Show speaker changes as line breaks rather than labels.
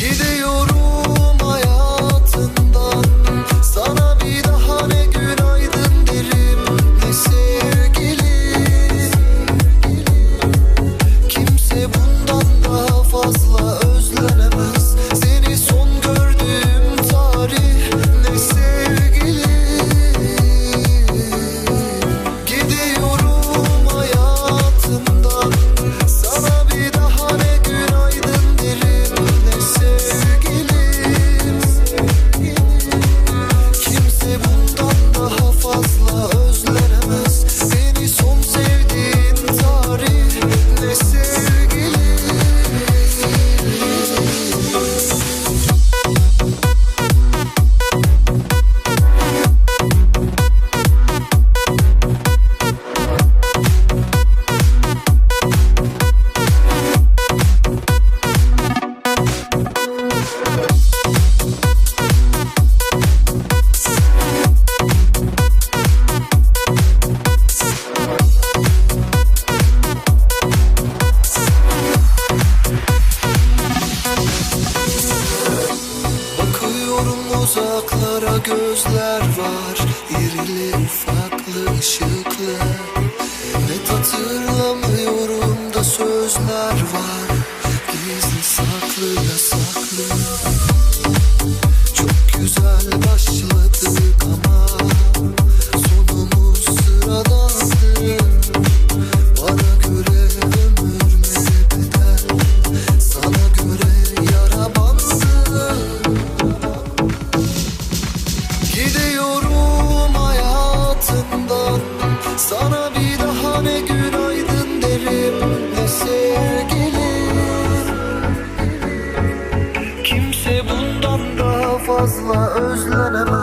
Gidiyorum. gözler var irili ufaklı ışıklı. Evet hatırlamıyorum da sözler var. Gizli saklı yasaklı. fazla özlenemem